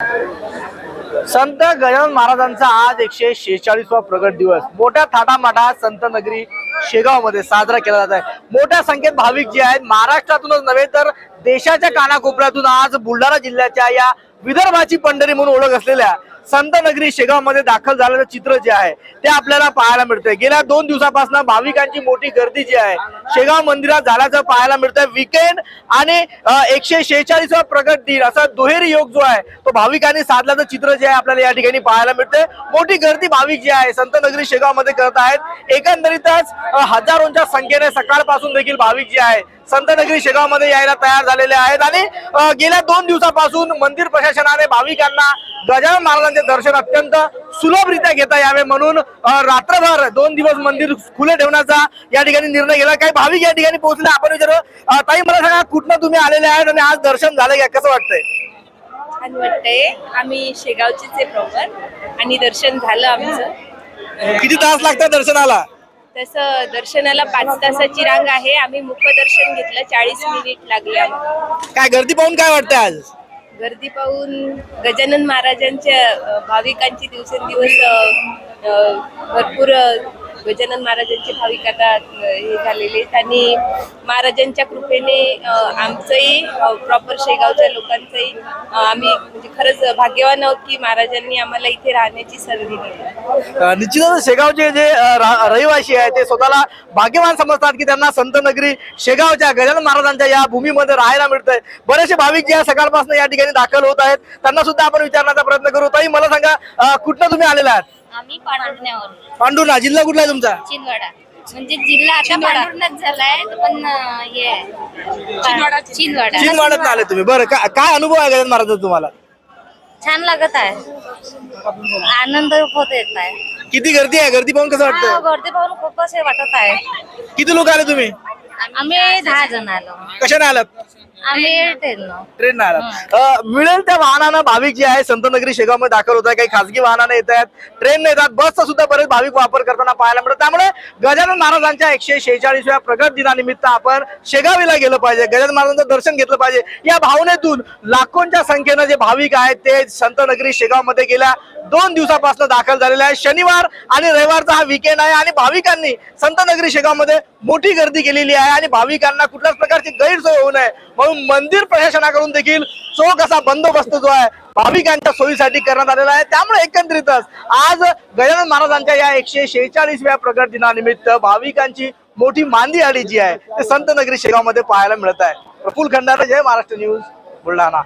संत गजानन महाराजांचा आज एकशे शेहेचाळीसवा प्रगट दिवस. मोठ्या थाटामाटात संत नगरी शेगावमध्ये साजरा केला जात आहे. मोठ्या संख्येत भाविक जे आहेत महाराष्ट्रातूनच नव्हे तर देशाच्या कानाकोपऱ्यातून आज बुलढाणा जिल्ह्याच्या या विदर्भाची पंढरी म्हणून ओळख असलेल्या संतनगरी शेगावमध्ये शेगावमध्ये दाखल झालेलं चित्र जे आहे ते आपल्याला पाहायला मिळतंय. गेल्या दोन दिवसापासून भाविकांची मोठी गर्दी जी आहे शेगाव मंदिरात झाल्याचं पाहायला मिळतंय. विकेंड आणि एकशे शेहेचाळीसवा प्रगट दिन असा दुहेरी योग जो आहे तो भाविकांनी साधल्याचं चित्र जे आहे आपल्याला या ठिकाणी पाहायला मिळतंय. मोठी गर्दी भाविक जी आहे संतनगरी शेगावमध्ये शेगावमध्ये करत आहेत. एकंदरीतच हजारोंच्या संख्येने सकाळपासून देखील भाविक जे आहे संत नगरी शेगावमध्ये यायला तयार झालेले आहेत आणि गेल्या दोन दिवसापासून मंदिर प्रशासनाने भाविकांना गजानन महाराजांचे दर्शन अत्यंत सुलभरित्या घेता यावे म्हणून रात्रभर दोन दिवस मंदिर खुले ठेवण्याचा या ठिकाणी निर्णय घेतला. काही भाविक या ठिकाणी पोहोचले. आपण विचारू ताई मला सांगा कुठनं तुम्ही आलेले आहेत आणि आज दर्शन झालं का? कसं वाटतंय? छान वाटतंय. आम्ही शेगावचेच आहे प्रॉपर आणि दर्शन झालं आमचं. किती तास लागतात दर्शनाला? तसं दर्शनाला पाच तासाची रांग आहे. आम्ही मुखदर्शन घेतलं. चाळीस मिनिट लागले आम्हाला. काय गर्दी पाहून काय वाटतंय आज? गर्दी पाहून गजानन महाराजांच्या अ, भाविकांची दिवसेंदिवस अ, अ, भरपूर अ, गजानन महाराजांचे भाविक आता हे झालेले त्यांनी महाराजांच्या कृपेने आमचंही प्रॉपर शेगावच्या लोकांचंही आम्ही म्हणजे खरंच भाग्यवान आहोत की महाराजांनी आम्हाला इथे राहण्याची संधी दिली. निश्चितच शेगावचे जे रहिवासी आहे ते स्वतःला भाग्यवान समजतात की त्यांना संत नगरी शेगावच्या गजानन महाराजांच्या या भूमीमध्ये राहायला मिळतंय. बरेचसे भाविक जे सकाळपासून या ठिकाणी दाखल होत आहेत त्यांना सुद्धा आपण विचारण्याचा प्रयत्न करू. ताई मला सांगा कुठनं तुम्ही आलेला आहात? आम्ही पांढुरण्यावर पांडुर्णा जिल्हा कुठला आहे तुमचा? चिनवाडा म्हणजे जिल्हा आता पांढुरण्यात झालाय पण अं, हे आहे. चिनवाडा चिनवाड्यात आले तुम्ही. बरं का- काय अनुभव आहे गजानन महाराजांचा तुम्हाला? छान लागत आहे. आनंद होत येत आहे किती गर्दी आहे? गर्दी पाहून कसं हा, वाटतं गर्दी पाहून खूपच हे वाटत आहे. किती लोक आले तुम्ही? आम्ही दहा जण आलो. कशाने आलात? आम्ही ट्रेननं ट्रेन आलात मिळेल त्या वाहनानं भाविक जे आहे संत नगरी शेगावमध्ये दाखल होत आहे. काही खासगी वाहनाने येत आहेत. ट्रेन येतात. बसचा सुद्धा बरेच भाविक वापर करताना पाहायला मिळतात. त्यामुळे गजानन महाराजांच्या एकशे शेहेचाळीसव्या प्रगट दिनानिमित्त आपण शेगावीला गेलं पाहिजे. गजानन महाराजांचं दर्शन घेतलं पाहिजे. या भावनेतून लाखोंच्या संख्येनं जे भाविक आहेत ते संत नगरी शेगावमध्ये गेल्या दोन दिवसापासून दाखल झालेले आहे शनिवार आणि रविवारचा हा विकेंड आहे आणि भाविकांनी संत नगरी शेगावमध्ये मोठी गर्दी केलेली आहे आणि भाविकांना कुठल्याच प्रकारची गैरसोय होऊ नये. म्हणून मंदिर प्रशासनाकडून देखील चोख असा बंदोबस्त जो आहे भाविकांच्या सोयीसाठी करण्यात आलेला आहे. त्यामुळे एकंदरीतच आज गजानन महाराजांच्या या एकशे शेहेचाळीसव्या प्रगट दिनानिमित्त भाविकांची मोठी मांदी आली जी आहे ते संत नगरी शेगावमध्ये पाहायला मिळत आहे. प्रफुल खंडारे जय महाराष्ट्र न्यूज बुलढाणा.